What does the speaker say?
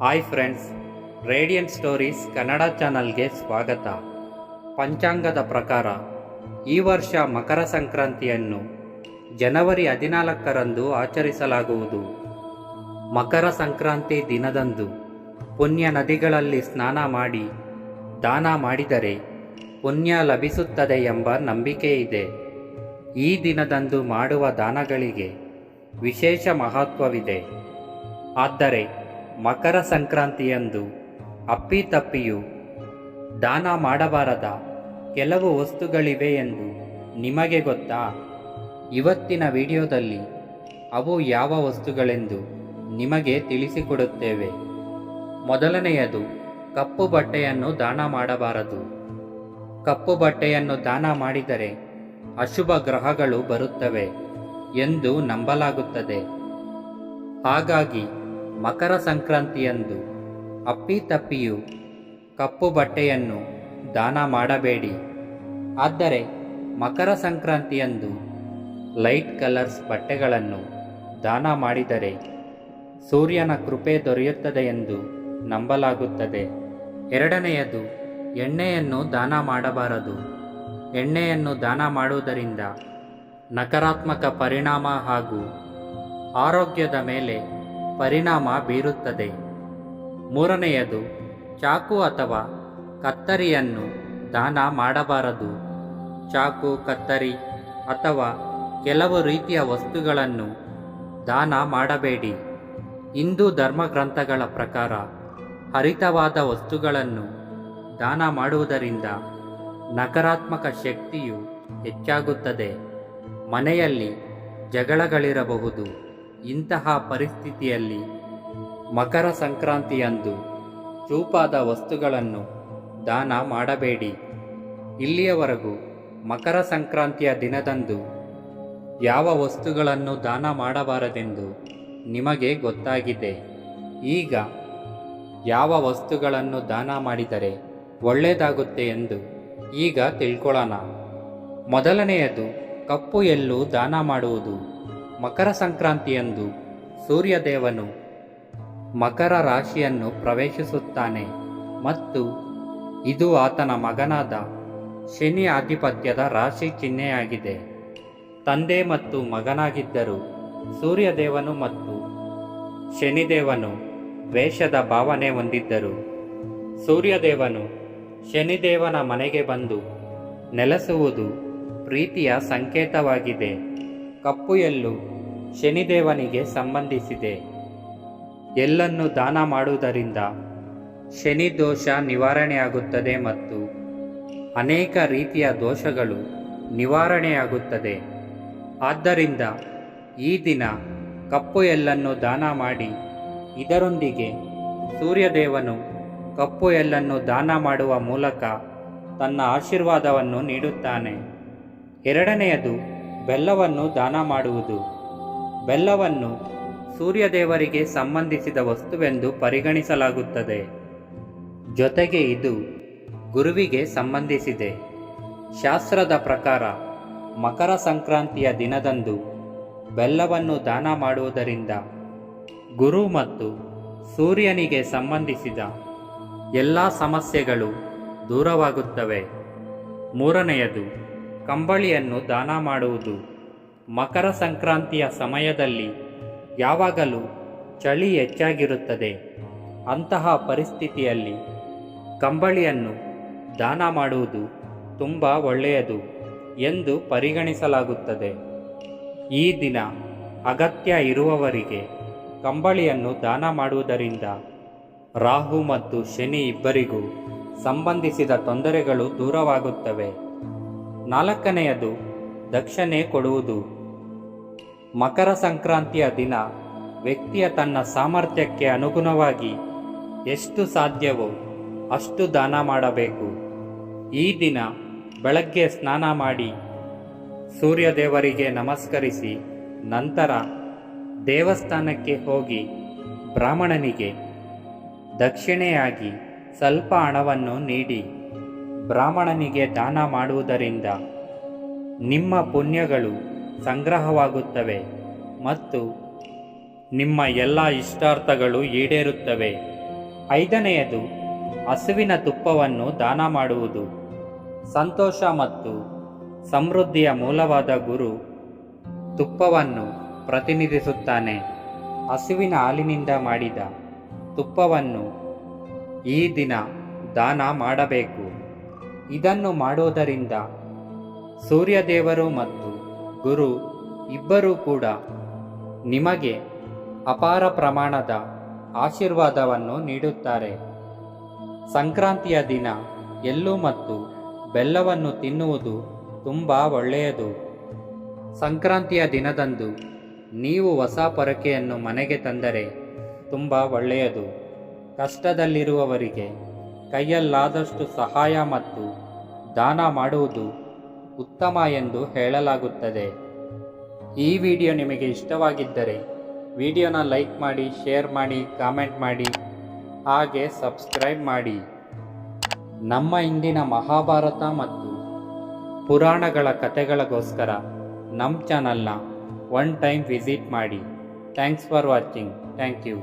Hi friends, radiant stories Kannada ಚಾನಲ್ಗೆ ಸ್ವಾಗತ. ಪಂಚಾಂಗದ ಪ್ರಕಾರ, ಈ ವರ್ಷ ಮಕರ ಸಂಕ್ರಾಂತಿಯನ್ನು ಜನವರಿ ಹದಿನಾಲ್ಕರಂದು ಆಚರಿಸಲಾಗುವುದು. ಮಕರ ಸಂಕ್ರಾಂತಿ ದಿನದಂದು ಪುಣ್ಯ ನದಿಗಳಲ್ಲಿ ಸ್ನಾನ ಮಾಡಿ, ದಾನ ಮಾಡಿದರೆ ಪುಣ್ಯ ಲಭಿಸುತ್ತದೆ ಎಂಬ ನಂಬಿಕೆ ಇದೆ ಈ ದಿನದಂದು ಮಾಡುವ ದಾನಗಳಿಗೆ ವಿಶೇಷ ಮಹತ್ವವಿದೆ. ಆದರೆ ಮಕರ ಸಂಕ್ರಾಂತಿಯಂದು ಅಪ್ಪಿತಪ್ಪಿಯು ದಾನ ಮಾಡಬಾರದ ಕೆಲವು ವಸ್ತುಗಳಿವೆ ಎಂದು ನಿಮಗೆ ಗೊತ್ತಾ? ಇವತ್ತಿನ ವಿಡಿಯೋದಲ್ಲಿ ಅವು ಯಾವ ವಸ್ತುಗಳೆಂದು ನಿಮಗೆ ತಿಳಿಸಿಕೊಡುತ್ತೇವೆ. ಮೊದಲನೆಯದು, ಕಪ್ಪು ಬಟ್ಟೆಯನ್ನು ದಾನ ಮಾಡಬಾರದು. ಕಪ್ಪು ಬಟ್ಟೆಯನ್ನು ದಾನ ಮಾಡಿದರೆ ಅಶುಭ ಗ್ರಹಗಳು ಬರುತ್ತವೆ ಎಂದು ನಂಬಲಾಗುತ್ತದೆ. ಹಾಗಾಗಿ ಮಕರ ಸಂಕ್ರಾಂತಿಯಂದು ಅಪ್ಪಿತಪ್ಪಿಯು ಕಪ್ಪು ಬಟ್ಟೆಯನ್ನು ದಾನ ಮಾಡಬೇಡಿ. ಆದರೆ ಮಕರ ಸಂಕ್ರಾಂತಿಯಂದು ಲೈಟ್ ಕಲರ್ಸ್ ಬಟ್ಟೆಗಳನ್ನು ದಾನ ಮಾಡಿದರೆ ಸೂರ್ಯನ ಕೃಪೆ ದೊರೆಯುತ್ತದೆ ಎಂದು ನಂಬಲಾಗುತ್ತದೆ. ಎರಡನೆಯದು, ಎಣ್ಣೆಯನ್ನು ದಾನ ಮಾಡಬಾರದು. ಎಣ್ಣೆಯನ್ನು ದಾನ ಮಾಡುವುದರಿಂದ ನಕಾರಾತ್ಮಕ ಪರಿಣಾಮ ಹಾಗೂ ಆರೋಗ್ಯದ ಮೇಲೆ ಪರಿಣಾಮ ಬೀರುತ್ತದೆ. ಮೂರನೆಯದು, ಚಾಕು ಅಥವಾ ಕತ್ತರಿಯನ್ನು ದಾನ ಮಾಡಬಾರದು. ಚಾಕು, ಕತ್ತರಿ ಅಥವಾ ಕೆಲವು ರೀತಿಯ ವಸ್ತುಗಳನ್ನು ದಾನ ಮಾಡಬೇಡಿ. ಹಿಂದೂ ಧರ್ಮಗ್ರಂಥಗಳ ಪ್ರಕಾರ ಹರಿತವಾದ ವಸ್ತುಗಳನ್ನು ದಾನ ಮಾಡುವುದರಿಂದ ನಕಾರಾತ್ಮಕ ಶಕ್ತಿಯು ಹೆಚ್ಚಾಗುತ್ತದೆ. ಮನೆಯಲ್ಲಿ ಜಗಳಗಳಿರಬಹುದು. ಇಂತಹ ಪರಿಸ್ಥಿತಿಯಲ್ಲಿ ಮಕರ ಸಂಕ್ರಾಂತಿಯಂದು ಚೂಪಾದ ವಸ್ತುಗಳನ್ನು ದಾನ ಮಾಡಬೇಡಿ. ಇಲ್ಲಿಯವರೆಗೂ ಮಕರ ಸಂಕ್ರಾಂತಿಯ ದಿನದಂದು ಯಾವ ವಸ್ತುಗಳನ್ನು ದಾನ ಮಾಡಬಾರದೆಂದು ನಿಮಗೆ ಗೊತ್ತಾಗಿದೆ. ಈಗ ಯಾವ ವಸ್ತುಗಳನ್ನು ದಾನ ಮಾಡಿದರೆ ಒಳ್ಳೆಯದಾಗುತ್ತೆ ಎಂದು ಈಗ ತಿಳ್ಕೊಳ್ಳೋಣ. ಮೊದಲನೆಯದು ಕಪ್ಪು ಎಲ್ಲೂ ದಾನ ಮಾಡುವುದು. ಮಕರ ಸಂಕ್ರಾಂತಿಯಂದು ಸೂರ್ಯದೇವನು ಮಕರ ರಾಶಿಯನ್ನು ಪ್ರವೇಶಿಸುತ್ತಾನೆ ಮತ್ತು ಇದು ಆತನ ಮಗನಾದ ಶನಿ ಆಧಿಪತ್ಯದ ರಾಶಿ ಚಿಹ್ನೆಯಾಗಿದೆ. ತಂದೆ ಮತ್ತು ಮಗನಾಗಿದ್ದರು ಸೂರ್ಯದೇವನು ಮತ್ತು ಶನಿದೇವನು ದ್ವೇಷದ ಭಾವನೆ ಹೊಂದಿದ್ದರು. ಸೂರ್ಯದೇವನು ಶನಿದೇವನ ಮನೆಗೆ ಬಂದು ನೆಲೆಸುವುದು ಪ್ರೀತಿಯ ಸಂಕೇತವಾಗಿದೆ. ಕಪ್ಪು ಎಲ್ಲು ಶನಿದೇವನಿಗೆ ಸಂಬಂಧಿಸಿದೆ. ಎಲ್ಲನ್ನು ದಾನ ಮಾಡುವುದರಿಂದ ಶನಿ ದೋಷ ನಿವಾರಣೆಯಾಗುತ್ತದೆ ಮತ್ತು ಅನೇಕ ರೀತಿಯ ದೋಷಗಳು ನಿವಾರಣೆಯಾಗುತ್ತದೆ. ಆದ್ದರಿಂದ ಈ ದಿನ ಕಪ್ಪು ಎಲ್ಲನ್ನು ದಾನ ಮಾಡಿ, ಇದರೊಂದಿಗೆ ಸೂರ್ಯದೇವನು ಕಪ್ಪು ಎಲ್ಲನ್ನು ದಾನ ಮಾಡುವ ಮೂಲಕ ತನ್ನ ಆಶೀರ್ವಾದವನ್ನು ನೀಡುತ್ತಾನೆ. ಎರಡನೆಯದು ಬೆಲ್ಲವನ್ನು ದಾನ ಮಾಡುವುದು. ಬೆಲ್ಲವನ್ನು ಸೂರ್ಯದೇವರಿಗೆ ಸಂಬಂಧಿಸಿದ ವಸ್ತುವೆಂದು ಪರಿಗಣಿಸಲಾಗುತ್ತದೆ. ಜೊತೆಗೆ ಇದು ಗುರುವಿಗೆ ಸಂಬಂಧಿಸಿದೆ. ಶಾಸ್ತ್ರದ ಪ್ರಕಾರ ಮಕರ ಸಂಕ್ರಾಂತಿಯ ದಿನದಂದು ಬೆಲ್ಲವನ್ನು ದಾನ ಮಾಡುವುದರಿಂದ ಗುರು ಮತ್ತು ಸೂರ್ಯನಿಗೆ ಸಂಬಂಧಿಸಿದ ಎಲ್ಲ ಸಮಸ್ಯೆಗಳು ದೂರವಾಗುತ್ತವೆ. ಮೂರನೆಯದು ಕಂಬಳಿಯನ್ನು ದಾನ ಮಾಡುವುದು. ಮಕರ ಸಂಕ್ರಾಂತಿಯ ಸಮಯದಲ್ಲಿ ಯಾವಾಗಲೂ ಚಳಿ ಹೆಚ್ಚಾಗಿರುತ್ತದೆ. ಅಂತಹ ಪರಿಸ್ಥಿತಿಯಲ್ಲಿ ಕಂಬಳಿಯನ್ನು ದಾನ ಮಾಡುವುದು ತುಂಬ ಒಳ್ಳೆಯದು ಎಂದು ಪರಿಗಣಿಸಲಾಗುತ್ತದೆ. ಈ ದಿನ ಅಗತ್ಯ ಇರುವವರಿಗೆ ಕಂಬಳಿಯನ್ನು ದಾನ ಮಾಡುವುದರಿಂದ ರಾಹು ಮತ್ತು ಶನಿ ಇಬ್ಬರಿಗೂ ಸಂಬಂಧಿಸಿದ ತೊಂದರೆಗಳು ದೂರವಾಗುತ್ತವೆ. ನಾಲ್ಕನೆಯದು ದಕ್ಷಿಣೆ ಕೊಡುವುದು. ಮಕರ ಸಂಕ್ರಾಂತಿಯ ದಿನ ವ್ಯಕ್ತಿಯ ತನ್ನ ಸಾಮರ್ಥ್ಯಕ್ಕೆ ಅನುಗುಣವಾಗಿ ಎಷ್ಟು ಸಾಧ್ಯವೋ ಅಷ್ಟು ದಾನ ಮಾಡಬೇಕು. ಈ ದಿನ ಬೆಳಗ್ಗೆ ಸ್ನಾನ ಮಾಡಿ ಸೂರ್ಯದೇವರಿಗೆ ನಮಸ್ಕರಿಸಿ ನಂತರ ದೇವಸ್ಥಾನಕ್ಕೆ ಹೋಗಿ ಬ್ರಾಹ್ಮಣನಿಗೆ ದಕ್ಷಿಣೆಯಾಗಿ ಸ್ವಲ್ಪ ಹಣವನ್ನು ನೀಡಿ. ಬ್ರಾಹ್ಮಣನಿಗೆ ದಾನ ಮಾಡುವುದರಿಂದ ನಿಮ್ಮ ಪುಣ್ಯಗಳು ಸಂಗ್ರಹವಾಗುತ್ತವೆ ಮತ್ತು ನಿಮ್ಮ ಎಲ್ಲ ಇಷ್ಟಾರ್ಥಗಳು ಈಡೇರುತ್ತವೆ. ಐದನೆಯದು, ಹಸುವಿನ ತುಪ್ಪವನ್ನು ದಾನ ಮಾಡುವುದು. ಸಂತೋಷ ಮತ್ತು ಸಮೃದ್ಧಿಯ ಮೂಲವಾದ ಗುರು ತುಪ್ಪವನ್ನು ಪ್ರತಿನಿಧಿಸುತ್ತಾನೆ. ಹಸುವಿನ ಹಾಲಿನಿಂದ ಮಾಡಿದ ತುಪ್ಪವನ್ನು ಈ ದಿನ ದಾನ ಮಾಡಬೇಕು. ಇದನ್ನು ಮಾಡುವುದರಿಂದ ಸೂರ್ಯದೇವರು ಮತ್ತು ಗುರು ಇಬ್ಬರೂ ಕೂಡ ನಿಮಗೆ ಅಪಾರ ಪ್ರಮಾಣದ ಆಶೀರ್ವಾದವನ್ನು ನೀಡುತ್ತಾರೆ. ಸಂಕ್ರಾಂತಿಯ ದಿನ ಎಳ್ಳು ಮತ್ತು ಬೆಲ್ಲವನ್ನು ತಿನ್ನುವುದು ತುಂಬ ಒಳ್ಳೆಯದು. ಸಂಕ್ರಾಂತಿಯ ದಿನದಂದು ನೀವು ಹೊಸ ಪೊರಕೆಯನ್ನು ಮನೆಗೆ ತಂದರೆ ತುಂಬ ಒಳ್ಳೆಯದು. ಕಷ್ಟದಲ್ಲಿರುವವರಿಗೆ ಕೈಯಲ್ಲಾದಷ್ಟು ಸಹಾಯ ಮತ್ತು ದಾನ ಮಾಡುವುದು ಉತ್ತಮ ಎಂದು ಹೇಳಲಾಗುತ್ತದೆ. ಈ ವಿಡಿಯೋ ನಿಮಗೆ ಇಷ್ಟವಾಗಿದ್ದರೆ ವಿಡಿಯೋನ ಲೈಕ್ ಮಾಡಿ, ಶೇರ್ ಮಾಡಿ, ಕಾಮೆಂಟ್ ಮಾಡಿ, ಹಾಗೆ ಸಬ್ಸ್ಕ್ರೈಬ್ ಮಾಡಿ. ನಮ್ಮ ಇಂದಿನ ಮಹಾಭಾರತ ಮತ್ತು ಪುರಾಣಗಳ ಕಥೆಗಳಿಗೋಸ್ಕರ ನಮ್ಮ ಚಾನಲ್ನ ಒನ್ ಟೈಮ್ ವಿಸಿಟ್ ಮಾಡಿ. Thanks for watching. Thank you.